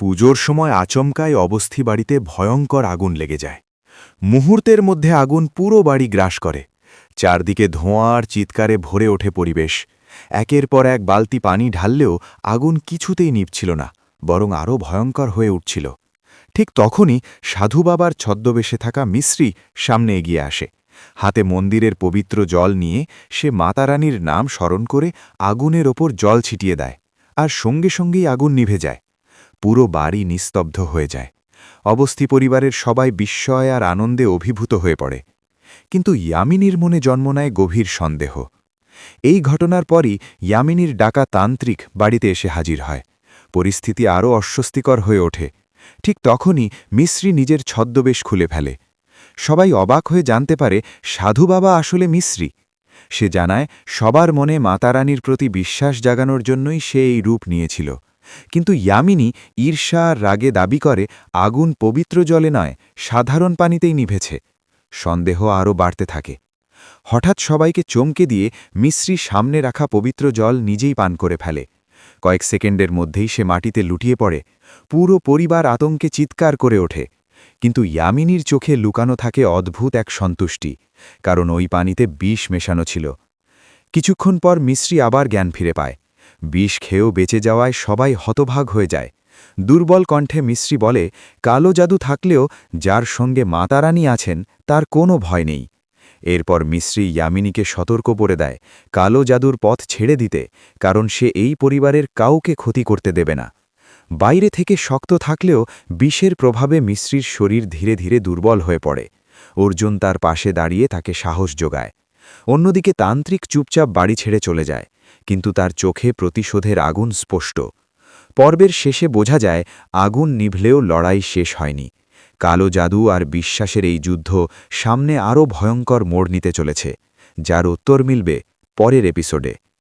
পুজোর সময় আচমকায় অবস্থি বাড়িতে ভয়ঙ্কর আগুন লেগে যায়। মুহূর্তের মধ্যে আগুন পুরো বাড়ি গ্রাস করে। চারদিকে ধোঁয়া আর চিৎকারে ভরে ওঠে পরিবেশ। একের পর এক বালতি পানি ঢাললেও আগুন কিছুতেই নিভছিল না, বরং আরও ভয়ঙ্কর হয়ে উঠছিল। ঠিক তখনই সাধু বাবার ছদ্মবেশে থাকা মিশ্রি সামনে এগিয়ে আসে। হাতে মন্দিরের পবিত্র জল নিয়ে সে মাতারানীর নাম স্মরণ করে আগুনের ওপর জল ছিটিয়ে দেয়, আর সঙ্গে সঙ্গেই আগুন নিভে যায়। পুরো বাড়ি নিস্তব্ধ হয়ে যায়। অবস্থি পরিবারের সবাই বিস্ময় আর আনন্দে অভিভূত হয়ে পড়ে। কিন্তু ইয়ামিনীর মনে জন্ম নেয় গভীর সন্দেহ। এই ঘটনার পরই ইয়ামিনীর ডাকা তান্ত্রিক বাড়িতে এসে হাজির হয়। পরিস্থিতি আরও অস্বস্তিকর হয়ে ওঠে। ঠিক তখনই মিশ্রি নিজের ছদ্মবেশ খুলে ফেলে। সবাই অবাক হয়ে জানতে পারে, সাধু বাবা আসলে মিশ্রি। সে জানায়, সবার মনে মাতারানীর প্রতি বিশ্বাস জাগানোর জন্যই সে এই রূপ নিয়েছিল। কিন্তু ইয়ামিনী ঈর্ষা, রাগে দাবি করে, আগুন পবিত্র জলে নয়, সাধারণ পানিতেই নিভেছে। সন্দেহ আরও বাড়তে থাকে। হঠাৎ সবাইকে চমকে দিয়ে মিশ্রি সামনে রাখা পবিত্র জল নিজেই পান করে ফেলে। কয়েক সেকেন্ডের মধ্যেই সে মাটিতে লুটিয়ে পড়ে। পুরো পরিবার আতঙ্কে চিৎকার করে ওঠে। কিন্তু ইয়ামিনীর চোখে লুকানো থাকে অদ্ভুত এক সন্তুষ্টি, কারণ ওই পানিতে বিষ মেশানো ছিল। কিছুক্ষণ পর মিশ্রি আবার জ্ঞান ফিরে পায়। বিষ খেয়েও বেঁচে যাওয়ায় সবাই হতভাগ হয়ে যায়। দুর্বল কণ্ঠে মিশ্রি বলে, কালো জাদু থাকলেও যার সঙ্গে মাতারানী আছেন, তার কোনো ভয় নেই। এরপর মিশ্রি ইয়ামিনীকে সতর্ক করে দেয়, কালো জাদুর পথ ছেড়ে দিতে, কারণ সে এই পরিবারের কাউকে ক্ষতি করতে দেবে না। বাইরে থেকে শক্ত থাকলেও বিষের প্রভাবে মিশ্রির শরীর ধীরে ধীরে দুর্বল হয়ে পড়ে। অর্জুন তার পাশে দাঁড়িয়ে তাকে সাহস যোগায়। অন্যদিকে তান্ত্রিক চুপচাপ বাড়ি ছেড়ে চলে যায়। কিন্তু তার চোখে প্রতিশোধের আগুন স্পষ্ট। পর্বের শেষে বোঝা যায়, আগুন নিভলেও লড়াই শেষ হয়নি। কালো জাদু আর বিশ্বাসের এই যুদ্ধ সামনে আরও ভয়ঙ্কর মোড় নিতে চলেছে, যার উত্তর মিলবে পরের এপিসোডে।